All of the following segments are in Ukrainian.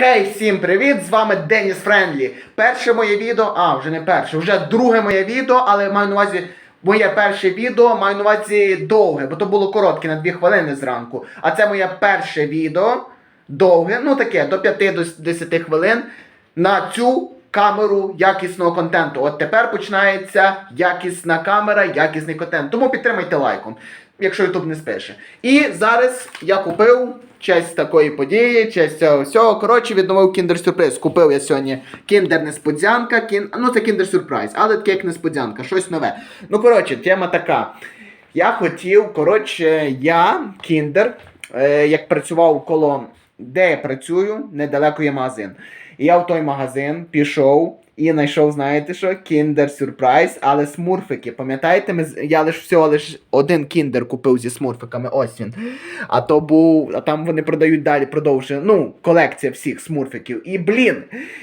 Хей, всім привіт! З вами Деніс Френдлі. Перше моє відео, а вже не перше, вже друге моє відео, але маю на увазі моє перше відео, маю на увазі довге, бо то було коротке на 2 хвилини зранку. А це моє перше відео, довге, ну таке, до 5-10 хвилин на цю камеру якісного контенту. От тепер починається якісна камера, якісний контент. Тому підтримайте лайком, якщо YouTube не спише. І зараз я купив честь такої події, честь цього всього. Коротше, відновив кіндер сюрприз. Купив я сьогодні кіндер несподзянка. Кін... Ну, це кіндер сюрприз, але таке як несподзянка, щось нове. Ну, коротше, тема така. Я хотів, коротше, я, кіндер, е, як працював коло, де я працюю, недалеко є магазин. І я в той магазин пішов і знайшов, знаєте що, кіндер сюрприз, але смурфики. Пам'ятаєте, ми, я лиш всього лиш один кіндер купив зі смурфиками, ось він. А то був, а там вони продають далі, продовжує, ну, колекція всіх смурфиків. І блін,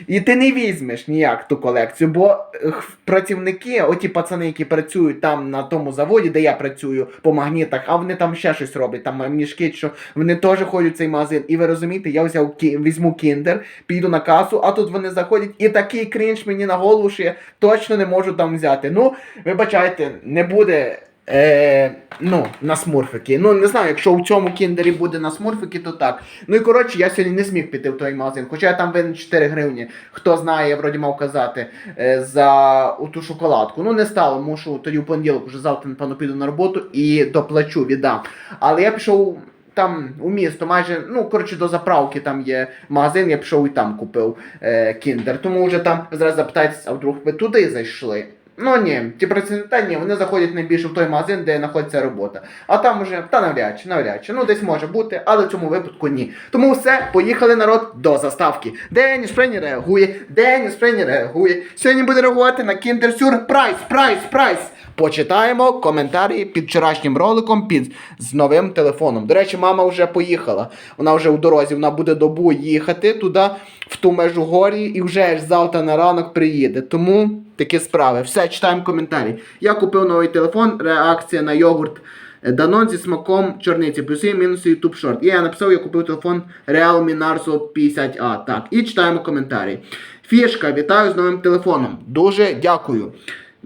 і ти не візьмеш ніяк ту колекцію, бо е, працівники, оті пацани, які працюють там на тому заводі, де я працюю по магнітах, а вони там ще щось роблять, там мішки, що вони теж ходять в цей магазин. І ви розумієте, я взяв візьму кіндер, піду на касу, а тут вони заходять, і такий крінж мені на голову, що я точно не можу там взяти. Ну, вибачайте, не буде. Е, ну, на смурфики. Ну, не знаю, якщо у цьому кіндері буде на смурфики, то так. Ну і коротше, я сьогодні не зміг піти в той магазин. Хоча я там винен 4 гривні. Хто знає, я вроді мав казати е, за ту шоколадку. Ну не стало, мушу тоді в понеділок, вже завтра, напевно, піду на роботу і доплачу, віддам. Але я пішов. Там у місто майже, ну коротше, до заправки там є магазин, я пішов і там купив е, кіндер. Тому вже там зараз запитаєтесь, а вдруг ви туди зайшли? Ну ні, ті працівники, ні, вони заходять найбільше в той магазин, де знаходиться робота. А там уже, та навряд чи, навряд чи. Ну десь може бути, але в цьому випадку ні. Тому все, поїхали народ до заставки. Деніс Френі реагує, Деніс Френі реагує. Сьогодні буде реагувати на Kinder Surprise, прайс, прайс. Почитаємо коментарі під вчорашнім роликом під з новим телефоном. До речі, мама вже поїхала. Вона вже у дорозі, вона буде добу їхати туди, в ту межу горі, і вже ж завтра на ранок приїде. Тому такі справи. Все, читаємо коментарі. Я купив новий телефон, реакція на йогурт. Данон зі смаком чорниці, плюси, мінуси YouTube Short. І я написав, я купив телефон Realme Narzo 50A. Так, і читаємо коментарі. Фішка, вітаю з новим телефоном. Дуже дякую.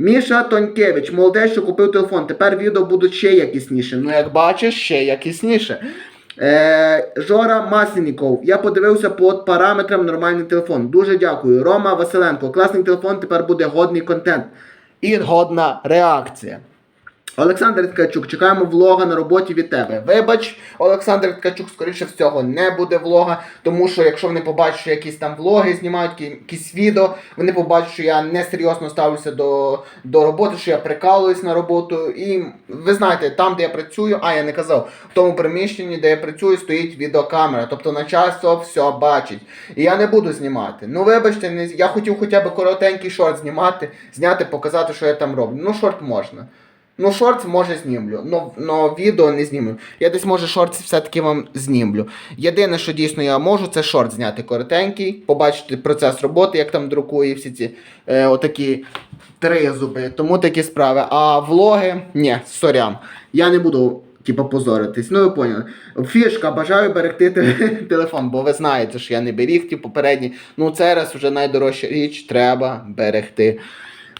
Міша Тонькевич, молодець, що купив телефон. Тепер відео будуть ще якісніше. Ну, як бачиш, ще якісніше. Е, Жора Масленіков. Я подивився під параметрам нормальний телефон. Дуже дякую. Рома Василенко. Класний телефон, тепер буде годний контент. І годна реакція. Олександр Ткачук, чекаємо влога на роботі від тебе. Вибач, Олександр Ткачук, скоріше всього, не буде влога, тому що якщо вони побачать, що якісь там влоги знімають, якісь відео, вони побачать, що я несерйозно ставлюся до, до роботи, що я прикалуюсь на роботу. І ви знаєте, там, де я працюю, а я не казав, в тому приміщенні, де я працюю, стоїть відеокамера. Тобто начальство все бачить. І я не буду знімати. Ну вибачте, я хотів хоча б коротенький шорт знімати, зняти, показати, що я там роблю. Ну, шорт можна. Ну, шорт може знімлю, но, но відео не знімлю. Я десь може шорт все-таки вам знімлю. Єдине, що дійсно я можу, це шорт зняти коротенький, побачити процес роботи, як там друкує всі ці е, отакі три зуби. Тому такі справи. А влоги, ні, сорян. Я не буду. Типа позоритись, ну ви поняли. Фішка, бажаю берегти телефон, бо ви знаєте, що я не беріг ті попередні. Ну це раз вже найдорожча річ, треба берегти.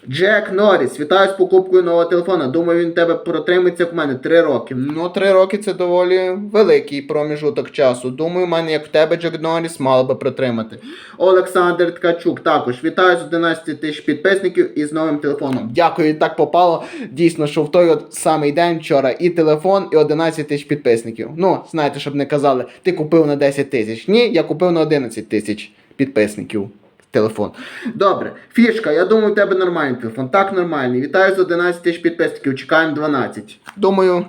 Джек Норріс, вітаю з покупкою нового телефона. Думаю, він тебе протримається як в мене 3 роки. Ну, 3 роки це доволі великий проміжуток часу. Думаю, в мене, як в тебе, Джек Норріс, мало би протримати. Олександр Ткачук також вітаю з 11 тисяч підписників і з новим телефоном. Дякую, так попало. Дійсно, що в той от самий день вчора і телефон, і 11 тисяч підписників. Ну, знаєте, щоб не казали, ти купив на 10 тисяч. Ні, я купив на 11 тисяч підписників телефон. Добре, фішка, я думаю, у тебе нормальний телефон. Так, нормальний. Вітаю з 11 тисяч підписників, чекаємо 12. Думаю,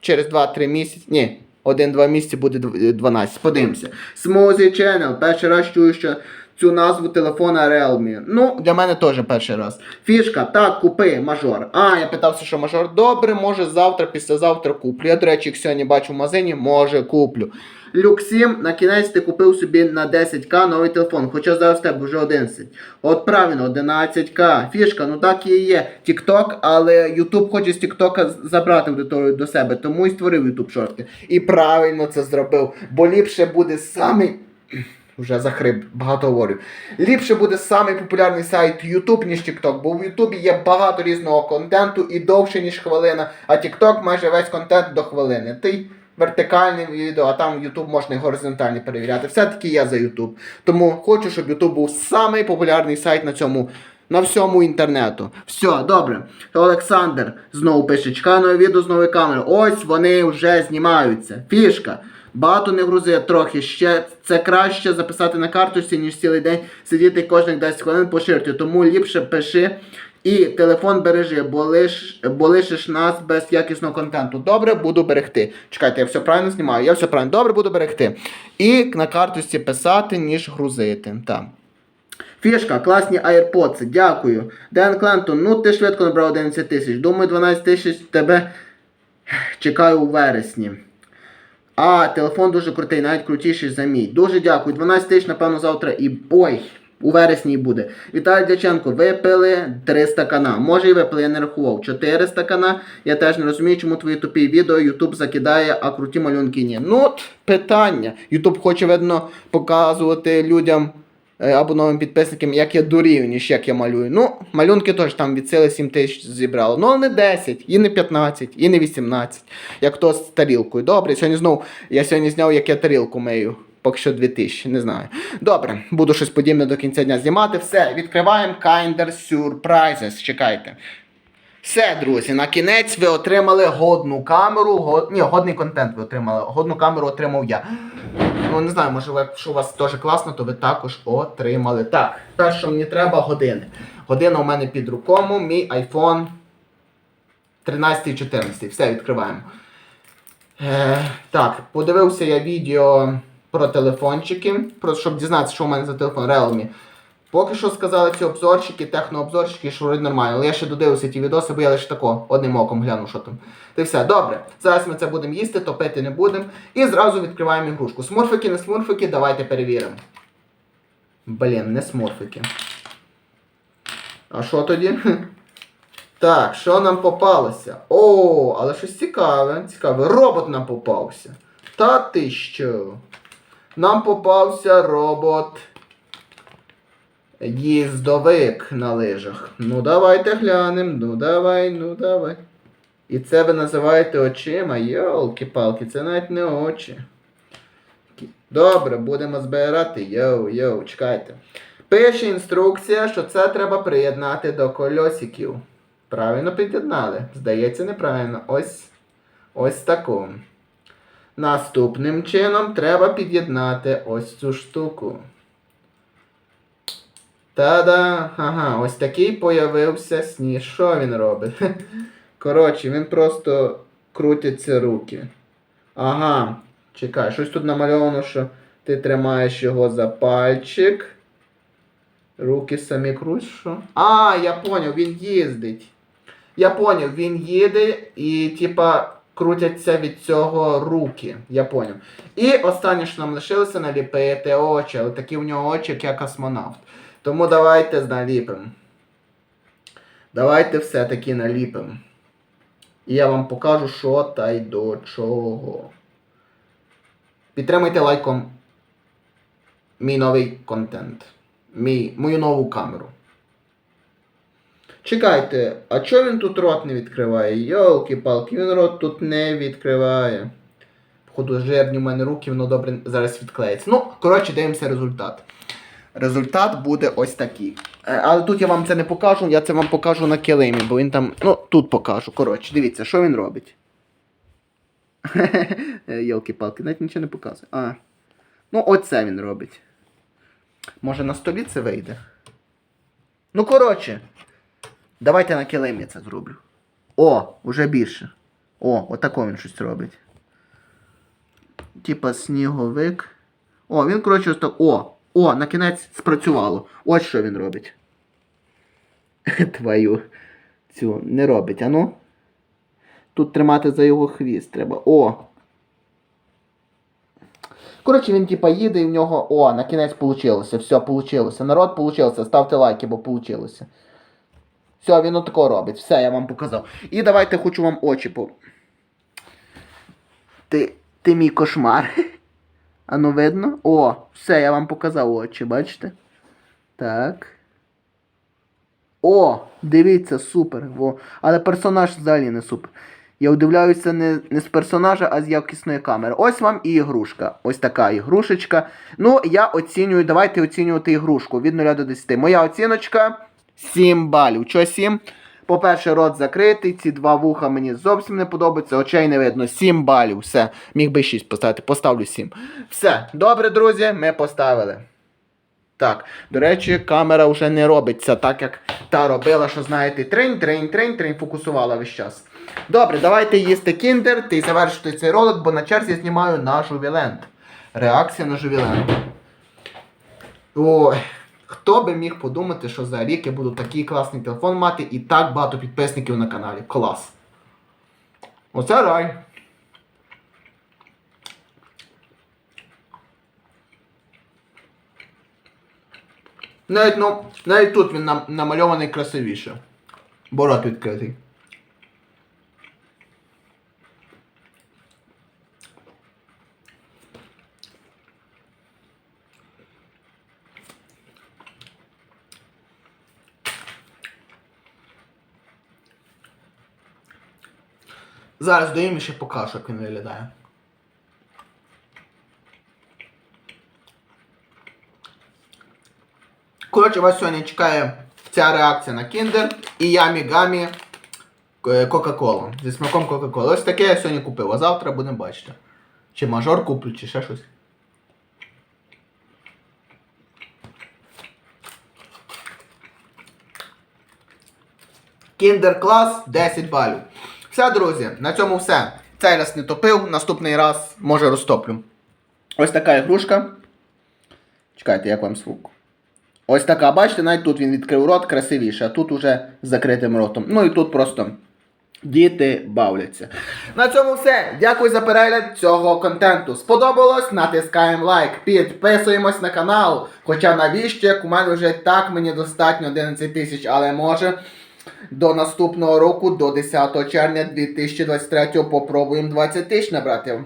через 2-3 місяці. Ні, 1-2 місяці буде дв- 12. Подивимося. Смузі Channel. Перший раз чую, що цю назву телефона Realme. Ну, для мене теж перший раз. Фішка, так, купи, мажор. А, я питався, що мажор. Добре, може завтра, післязавтра куплю. Я, до речі, як сьогодні бачу в магазині, може куплю. Люксім, на кінець ти купив собі на 10к новий телефон, хоча зараз в тебе вже 11. От правильно, 11к. Фішка, ну так і є. TikTok, але YouTube хоче з TikTok забрати аудиторію до себе, тому і створив YouTube шорти. І правильно це зробив. Бо ліпше буде самий вже захрип, багато говорю. Ліпше буде самий популярний сайт YouTube, ніж TikTok, бо в YouTube є багато різного контенту і довше, ніж хвилина, а TikTok майже весь контент до хвилини. Ти вертикальне відео, а там YouTube можна і горизонтальні перевіряти. Все-таки я за YouTube. Тому хочу, щоб YouTube був самий популярний сайт на цьому. На всьому інтернету. Все, добре. Олександр знову пише, чекаю нове відео з нової камери. Ось вони вже знімаються. Фішка. Багато не грузи трохи. Ще це краще записати на карточці, ніж цілий день сидіти кожних 10 хвилин поширити. Тому ліпше пиши і телефон бережи, бо, лиш, бо лишиш нас без якісного контенту. Добре, буду берегти. Чекайте, я все правильно знімаю. Я все правильно. Добре, буду берегти. І на карточці писати, ніж грузити. Так. Фішка, класні AirPods, дякую. Ден Клентон, ну ти швидко набрав 11 тисяч. Думаю, 12 тисяч тебе чекаю у вересні. А, телефон дуже крутий, навіть крутіший за мій. Дуже дякую. 12 тисяч, напевно, завтра і. Ой! У вересні буде. Віталій Дяченко, випили 300 кана. Може і випили, я не рахував. 400 кана. Я теж не розумію, чому твої тупі відео Ютуб закидає, а круті малюнки ні. Ну, от питання. Ютуб хоче, видно, показувати людям або новим підписникам, як я дурію, ніж як я малюю. Ну, малюнки теж там від сили 7 тисяч зібрало. Ну, не 10, і не 15, і не 18. Як то з тарілкою. Добре, сьогодні знову я сьогодні зняв, як я тарілку мию. Поки що 2000, не знаю. Добре, буду щось подібне до кінця дня знімати. Все, відкриваємо Kinder Surprises. Чекайте. Все, друзі, на кінець ви отримали годну камеру. Год... Ні, годний контент ви отримали. Годну камеру отримав я. Ну, не знаю, може, якщо у вас теж класно, то ви також отримали. Так, перше, що мені треба, години. Година у мене під рукому, мій iPhone 13 і 14. Все, відкриваємо. Е, так, подивився я відео про телефончики, про, щоб дізнатися, що у мене за телефон Realme. Поки що сказали ці обзорчики, технообзорчики, що вроді нормально. Але я ще додивився ті відоси, бо я лише тако одним оком гляну, що там. Та й все, добре. Зараз ми це будемо їсти, топити не будемо. І зразу відкриваємо ігрушку. Смурфики, не смурфики, давайте перевіримо. Блін, не смурфики. А що тоді? Так, що нам попалося? О, але щось цікаве. Цікаве. Робот нам попався. Та ти що? Нам попався робот. Їздовик на лижах. Ну давайте глянемо. Ну давай, ну давай. І це ви називаєте очима? Йолки-палки, це навіть не очі. Добре, будемо збирати. Йоу, йоу, чекайте. Пише інструкція, що це треба приєднати до кольосиків. Правильно під'єднали. Здається, неправильно. Ось ось таку. Наступним чином треба під'єднати ось цю штуку. Та-да! Ага, ось такий появився сніг. Що він робить? Коротше, він просто крутиться руки. Ага, чекай, щось тут намальовано, що ти тримаєш його за пальчик. Руки самі круть, що? А, я поняв, він їздить. Я поняв, він їде і, типа, крутяться від цього руки. Я поняв. І останнє, що нам лишилося, наліпити очі. Але такі в нього очі, як космонавт. Тому давайте наліпимо. Давайте все-таки наліпимо. І я вам покажу, що та й до чого. Підтримайте лайком мій новий контент. Мій, мою нову камеру. Чекайте, а чого він тут рот не відкриває? Йолки-палки, він рот тут не відкриває. Походу, жирні в мене руки, воно добре зараз відклеїться. Ну, коротше, дивимося результат. Результат буде ось такий. Е, Але тут я вам це не покажу, я це вам покажу на килимі, бо він там. Ну, тут покажу. Коротше, дивіться, що він робить. Йолки-палки, навіть нічого не показує. А. Ну, оце він робить. Може на столі це вийде? Ну, коротше. Давайте на килимі це зроблю. О, уже більше. О, отако він щось робить. Типа сніговик. О, він, коротше, ось так. О! О, на кінець спрацювало. Ось що він робить. Твою цю не робить, а ну? Тут тримати за його хвіст треба. О! Коротше, він типа їде і в нього. О, на кінець получилося. Все, получилося. Народ получилося. Ставте лайки, бо получилося. Все, він отако робить. Все, я вам показав. І давайте хочу вам очі по. Ти. Ти мій кошмар. А ну видно? О, все, я вам показав очі, бачите? Так. О, дивіться, супер. Во. Але персонаж взагалі не супер. Я удивляюся не, не з персонажа, а з якісної камери. Ось вам і ігрушка. Ось така ігрушечка. Ну, я оцінюю, давайте оцінювати ігрушку від 0 до 10. Моя оціночка 7 балів. Чого 7? По-перше, рот закритий, ці два вуха мені зовсім не подобаються, очей не видно. 7 балів. Все. Міг би 6 поставити, поставлю 7. Все, добре, друзі, ми поставили. Так, до речі, камера вже не робиться так, як та робила, що знаєте, тринь, тринь, тринь, тринь, фокусувала весь час. Добре, давайте їсти кіндер й завершити цей ролик, бо на черзі знімаю на Жувіленд. Реакція на Жувіленд. Ой, хто би міг подумати, що за рік я буду такий класний телефон мати і так багато підписників на каналі. Клас. Оце рай. Навіть, ну, навіть тут він нам, намальований красивіше. Бо рот відкритий. Зараз доїм і ще покажу, як він виглядає. Коротше, вас сьогодні чекає ця реакція на Kinder і Ямі Гамі Кока-Колу. Зі смаком Кока-Коли. Ось таке я сьогодні купив, а завтра будемо бачити. Чи мажор куплю, чи ще щось. Kinder клас 10 балів. Все, друзі, на цьому все. Цей раз не топив, наступний раз може розтоплю. Ось така ігрушка. Чекайте, як вам звук. Ось така, бачите, навіть тут він відкрив рот красивіше, а тут уже з закритим ротом. Ну і тут просто діти бавляться. На цьому все. Дякую за перегляд цього контенту. Сподобалось? Натискаємо лайк, підписуємось на канал. Хоча навіщо, як у мене вже так мені достатньо 11 тисяч, але може. До наступного року, до 10 червня 2023 попробуємо 20 тисяч набрати.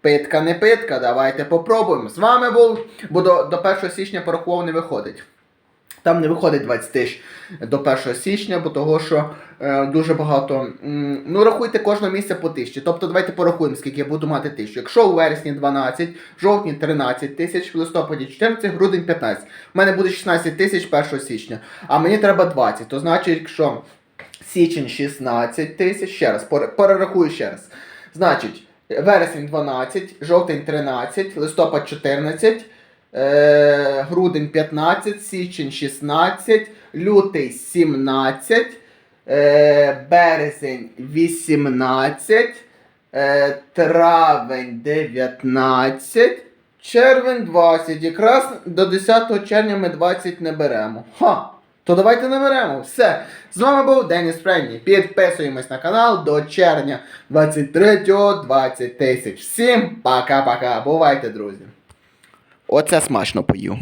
Питка не питка, давайте попробуємо. З вами був, бо до, до 1 січня порахував не виходить. Там не виходить 20 тисяч до 1 січня, бо того, що дуже багато. ну, рахуйте кожного місяця по тисячі. Тобто давайте порахуємо, скільки я буду мати тисячу. Якщо у вересні 12, в жовтні 13 тисяч, в листопаді 14, грудень 15. У мене буде 16 тисяч 1 січня. А мені треба 20. То значить, якщо січень 16 тисяч, ще раз, пере- перерахую ще раз. Значить, вересень 12, жовтень 13, листопад 14, е, грудень 15, січень 16, лютий 17, е, березень 18, е, травень 19, червень 20. Якраз до 10 червня ми 20 не беремо. Ха! То давайте наберемо. Все. З вами був Деніс Френні. Підписуємось на канал до червня 23-го 20 тисяч. Всім пока-пока. Бувайте, друзі. Оце смачно поїв.